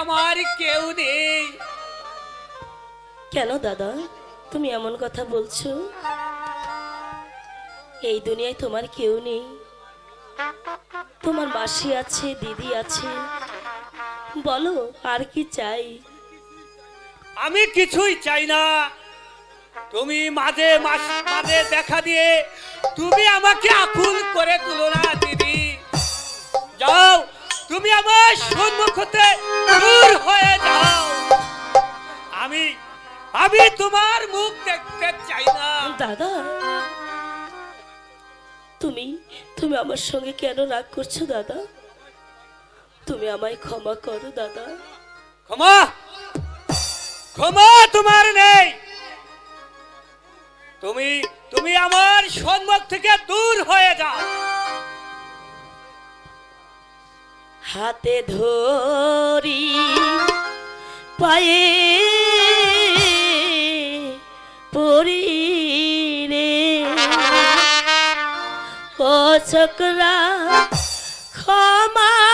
আমার কেউ নেই। কেন দাদা? তুমি এমন কথা বলছো? এই দুনিয়ায় তোমার কেউ নেই। তোমার মাসি আছে দিদি আছে। বলো আর কি চাই? আমি কিছুই চাই না। তুমি মাঝে মাঝে দেখা দিয়ে তুমি আমাকে আকুল করে তুলো না দিদি। যাও তুমি আমার সম্মুখ হতে দূর হয়ে যাও। আমি আমি তোমার মুখ দেখতে চাই না। দাদা তুমি তুমি আমার সঙ্গে কেন রাগ করছ দাদা? তুমি আমায় ক্ষমা করো দাদা। ক্ষমা ক্ষমা তোমার নেই। তুমি তুমি আমার সম্মুখ থেকে দূর হয়ে যাও। হাতে ধরি পায়ে পরি রে ও ছকরা ক্ষমা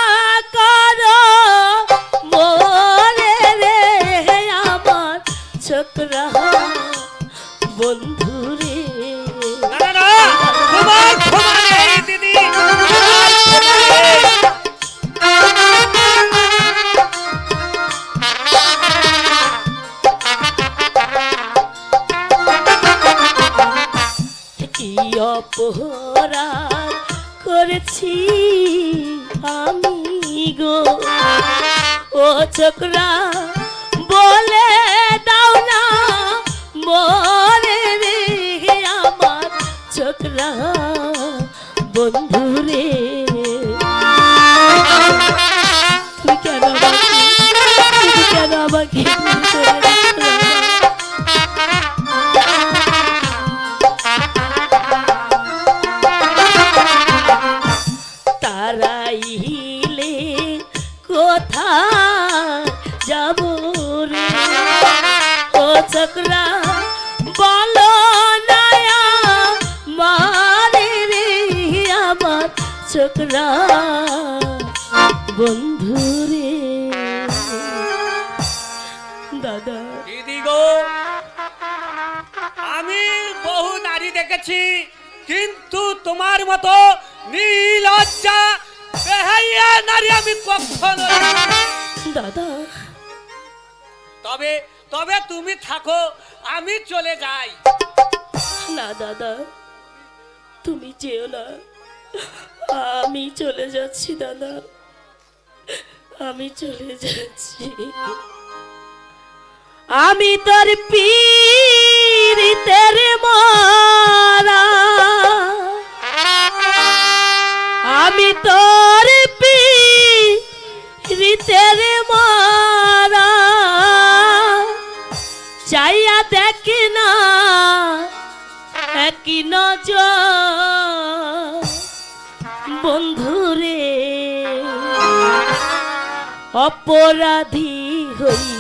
গো। ও ছোকরা, বলে দাও না মরে রে আমার ছোকরা। বন্ধু রে, তুমি কেন আমাকে কেন আমাকে চক্রা বন্ধুরে দাদা। দিদি গো আমি বহু নারী দেখেছি কিন্তু তোমার মতো নীলজ্জা বেহাইয়া নারী আমি কখনো দাদা। তবে তবে তুমি থাকো আমি চলে যাই। না দাদা। তুমি যেও না। আমি চলে যাচ্ছি, দাদা। আমি চলে যাচ্ছি। আমি তোর পীড়িতের মারা। আমি তোর পীড়িতের মারা। চাইয়া দেখ না একই নজর অপরাধী হইলে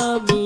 আমি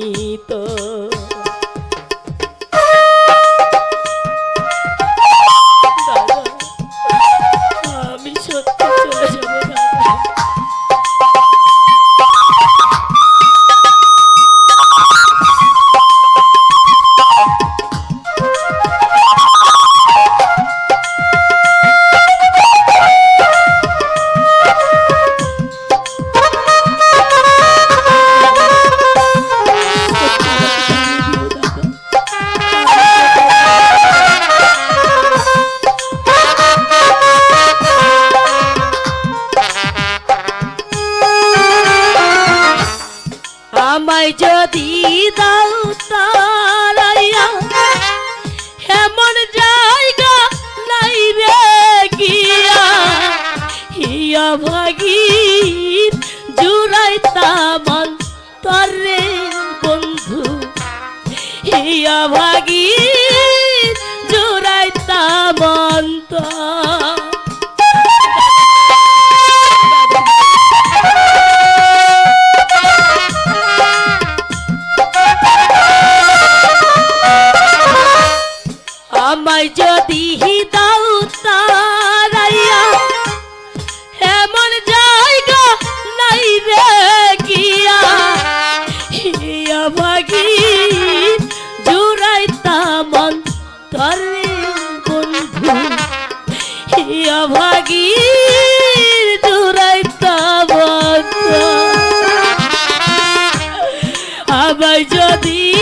আমায় যদি দাও তারাইয়া, এমন জায়গা নাই রে গিয়া। হিয়া ভাগির জুড়াই তামান তরে বন্ধু। হিয়া ভাগির জুড়াই তামান তর হিয়া ভাগি জুড়াই তামন তরে বন্ধু। হিয়া ভাগি জুড়াই তামন আমায় যদি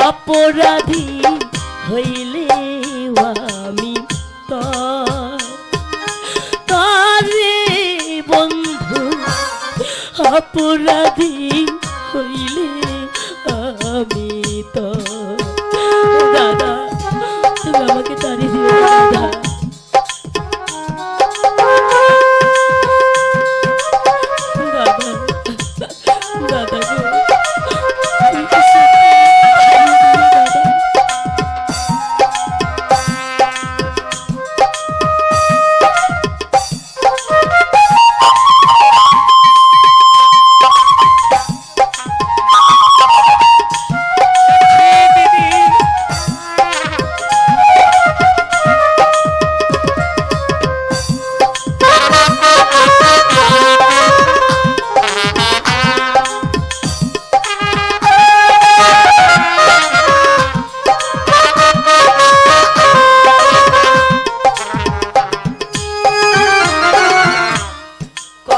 অপরাধী হইলে আমি তোর বন্ধু অপরাধী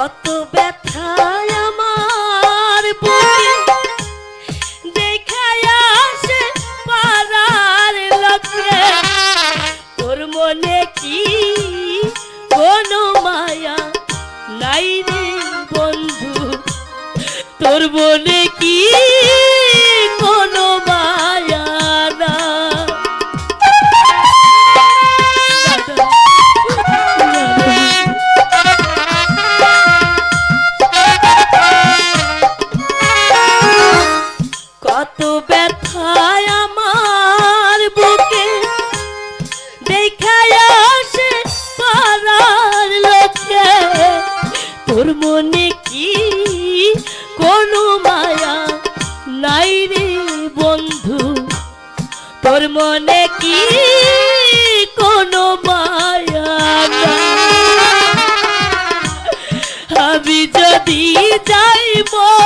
কত ব্যথা আমার বুকে, দেখায় আসে তোর মনে কি কোনো নাই বন্ধু? তোর মনে কি যাই